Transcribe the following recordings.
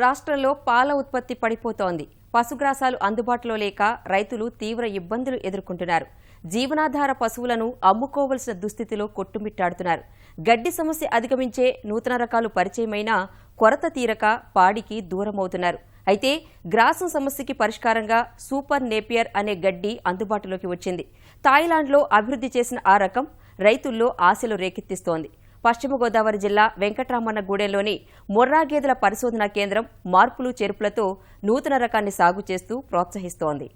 రాష్ట్రంలో పాల ఉత్పత్తి పడిపోతోంది. పశుగ్రాసాలు అందుబాటులో లేక రైతులు తీవ్ర ఇబ్బందులు ఎదుర్కొంటున్నారు. జీవనాధార పశువులను అమ్ముకోవలసిన దుస్థితిలో కొట్టుమిట్టాడుతున్నారు. గడ్డి సమస్య అధిగమించే నూతన రకాలు పరిచయమైనా కొరత తీరక పాడికి దూరమవుతున్నారు. అయితే గ్రాసం సమస్యకి పరిష్కారంగా సూపర్ నేపియర్ అనే గడ్డి అందుబాటులోకి వచ్చింది. థాయిలాండ్లో అభివృద్ధి చేసిన ఆ రకం రైతుల్లో ఆశలు రేకెత్తిస్తోంది. పశ్చిమ గోదావరి జిల్లా వెంకట్రామన్నగూడెంలోని మొర్రా గేదెల పరిశోధనా కేంద్రం మార్పులు చేర్పులతో నూతన రకాన్ని సాగు చేస్తూ ప్రోత్సహిస్తోంది.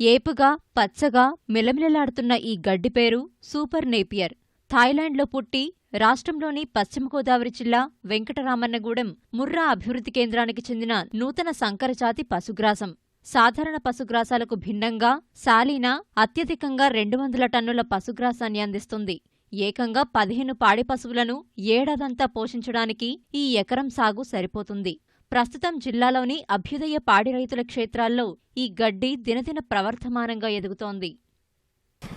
ఏపుగా పచ్చగా మిలమిలలాడుతున్న ఈ గడ్డి పేరు సూపర్ నేపియర్. థాయిలాండ్లో పుట్టి రాష్ట్రంలోని పశ్చిమ గోదావరి జిల్లా వెంకటరామన్నగూడెం ముర్రా అభివృద్ధి కేంద్రానికి చెందిన నూతన సంకరజాతి పశుగ్రాసం. సాధారణ పశుగ్రాసాలకు భిన్నంగా సాలీనా అత్యధికంగా రెండు వందల టన్నుల పశుగ్రాసాన్ని అందిస్తుంది. ఏకంగా పదిహేను పాడి పశువులను ఏడాదంతా పోషించడానికి ఈ ఎకరం సాగు సరిపోతుంది. ప్రస్తుతం జిల్లాలోని అభ్యుదయ పాడి రైతుల క్షేత్రాల్లో ఈ గడ్డి దినదిన ప్రవర్ధమానంగా ఎదుగుతోంది.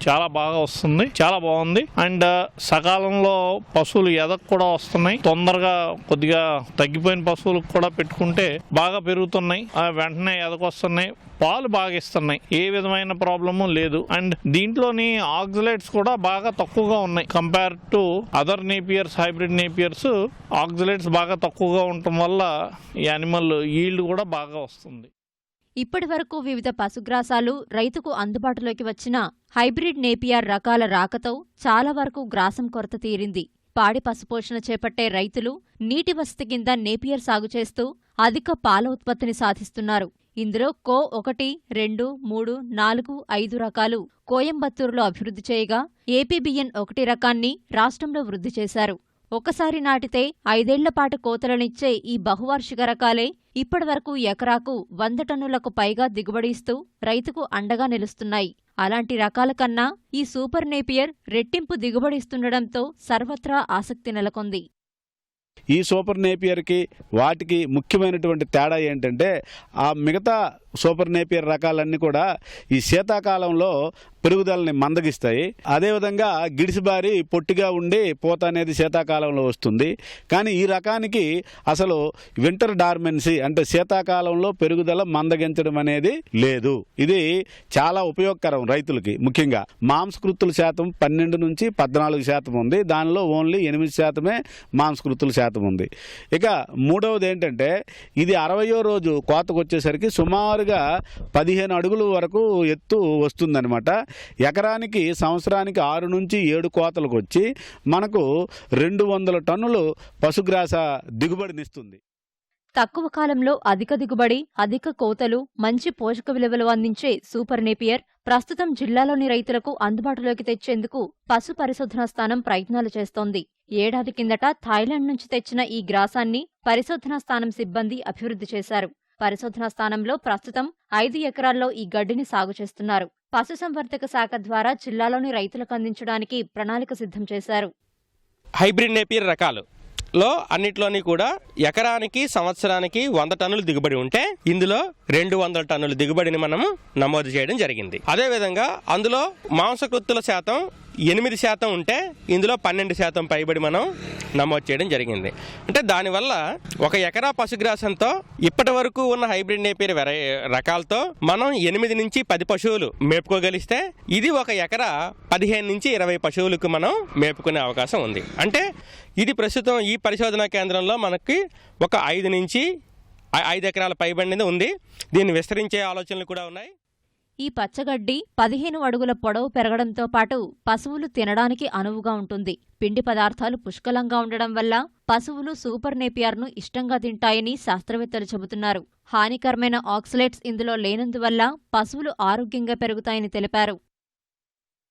చాలా బాగా వస్తుంది. చాలా బాగుంది. అండ్ uh, సకాలంలో పశువులు ఎదకు కూడా వస్తున్నాయి. తొందరగా కొద్దిగా తగ్గిపోయిన పశువులకు కూడా పెట్టుకుంటే బాగా పెరుగుతున్నాయి. ఆ వెంటనే ఎదకొస్తున్నాయి. పాలు బాగా ఇస్తున్నాయి. ఏ విధమైన ప్రాబ్లము లేదు. అండ్ దీంట్లోని ఆక్సిలేట్స్ కూడా బాగా తక్కువగా ఉన్నాయి. Compare to other Napiers hybrid Napiers oxalates బాగా తక్కువగా ఉండటం వల్ల ఈ యానిమల్ ఈల్డ్ కూడా బాగా వస్తుంది. ఇప్పటివరకు వివిధ పశుగ్రాసాలు రైతుకు అందుబాటులోకి వచ్చిన హైబ్రిడ్ నేపియర్ రకాల రాకతో చాలా వరకు గ్రాసం కొరత తీరింది. పాడి పశుపోషణ చేపట్టే రైతులు నీటి వసతి కింద నేపియర్ సాగు చేస్తూ అధిక పాల ఉత్పత్తిని సాధిస్తున్నారు. ఇందులో కో ఒకటి రెండు మూడు నాలుగు ఐదు రకాలు కోయంబత్తూరులో అభివృద్ధి చేయగా ఏపీబిఎన్ ఒకటి రకాన్ని రాష్ట్రంలో వృద్ధి చేశారు. ఒకసారి నాటితే ఐదేళ్ళపాటు కోతలనిచ్చే ఈ బహువార్షిక రకాలే ఇప్పటివరకు ఎకరాకు వంద టన్నులకు పైగా దిగుబడి ఇస్తూ రైతుకు అండగా నిలుస్తున్నాయి. అలాంటి రకాల కన్నా ఈ సూపర్ నేపియర్ రెట్టింపు దిగుబడిస్తుండటంతో సర్వత్రా ఆసక్తి నెలకొంది. ఈ సూపర్ నేపియర్కి వాటికి ముఖ్యమైనటువంటి తేడా ఏంటంటే ఆ మిగతా సూపర్ నేపియర్ రకాలన్నీ కూడా ఈ శీతాకాలంలో పెరుగుదలని మందగిస్తాయి. అదేవిధంగా గిడిసిబారి పొట్టిగా ఉండి పూత అనేది శీతాకాలంలో వస్తుంది. కానీ ఈ రకానికి అసలు వింటర్ డార్మెన్సీ అంటే శీతాకాలంలో పెరుగుదల మందగించడం అనేది లేదు. ఇది చాలా ఉపయోగకరం రైతులకి ముఖ్యంగా. మాంసకృతుల శాతం పన్నెండు నుంచి పద్నాలుగు శాతం ఉంది. దానిలో ఓన్లీ ఎనిమిది శాతమే మాంసకృతుల శాతం ఉంది. ఇక మూడవది ఏంటంటే ఇది అరవయో రోజు కోతకు వచ్చేసరికి సుమారుగా పదిహేను అడుగుల వరకు ఎత్తు వస్తుందన్నమాట. ఎకరానికి సంవత్సరానికి ఆరు నుంచి ఏడు కోతలకు వచ్చి మనకు రెండు వందల టన్నులు పశుగ్రాస దిగుబడినిస్తుంది తక్కువ కాలంలో అధిక దిగుబడి అధిక కోతలు మంచి పోషక విలువలు అందించే సూపర్ నేపియర్ ప్రస్తుతం జిల్లాలోని రైతులకు అందుబాటులోకి తెచ్చేందుకు పశు పరిశోధన స్థానం ప్రయత్నాలు చేస్తోంది. ఏడాది కిందట థాయిలాండ్ నుంచి తెచ్చిన ఈ గ్రాసాన్ని పరిశోధన స్థానం సిబ్బంది అభివృద్ధి చేశారు. పరిశోధనా స్థానంలో ప్రస్తుతం ఐదు ఎకరాల్లో ఈ గడ్డిని సాగు చేస్తున్నారు. పశుసంవర్ధక శాఖ ద్వారా జిల్లాలోని రైతులకు అందించడానికి ప్రణాళిక సిద్ధం చేశారు. హైబ్రిడ్ నేపియర్ రకాలు. లో అన్నిట్లోని కూడా ఎకరానికి సంవత్సరానికి వంద టన్నులు దిగుబడి ఉంటే ఇందులో రెండు వందల టన్నుల దిగుబడిని మనం నమోదు చేయడం జరిగింది. అదేవిధంగా అందులో మాంసకృత్తుల శాతం ఎనిమిది శాతం ఉంటే ఇందులో పన్నెండు శాతం పైబడి మనం నమోదు చేయడం జరిగింది. అంటే దానివల్ల ఒక ఎకరా పశుగ్రాసంతో ఇప్పటి వరకు ఉన్న హైబ్రిడ్ నేపియర్ వెరై రకాలతో మనం ఎనిమిది నుంచి పది పశువులు మేపుకోగలిస్తే ఇది ఒక ఎకరా పదిహేను నుంచి ఇరవై పశువులకు మనం మేపుకునే అవకాశం ఉంది. అంటే ఇది ప్రస్తుతం ఈ పరిశోధనా కేంద్రంలో మనకి ఒక ఐదు నుంచి ఐదు ఎకరాల పైబడినది ఉంది. దీన్ని విస్తరించే ఆలోచనలు కూడా ఉన్నాయి. ఈ పచ్చగడ్డి పదిహేను అడుగుల పొడవు పెరగడంతో పాటు పశువులు తినడానికి అనువుగా ఉంటుంది. పిండి పదార్థాలు పుష్కలంగా ఉండడం వల్ల పశువులు సూపర్ నేపియర్ను ఇష్టంగా తింటాయని శాస్త్రవేత్తలు చెబుతున్నారు. హానికరమైన ఆక్సలేట్స్ ఇందులో లేనందువల్ల పశువులు ఆరోగ్యంగా పెరుగుతాయని తెలిపారు.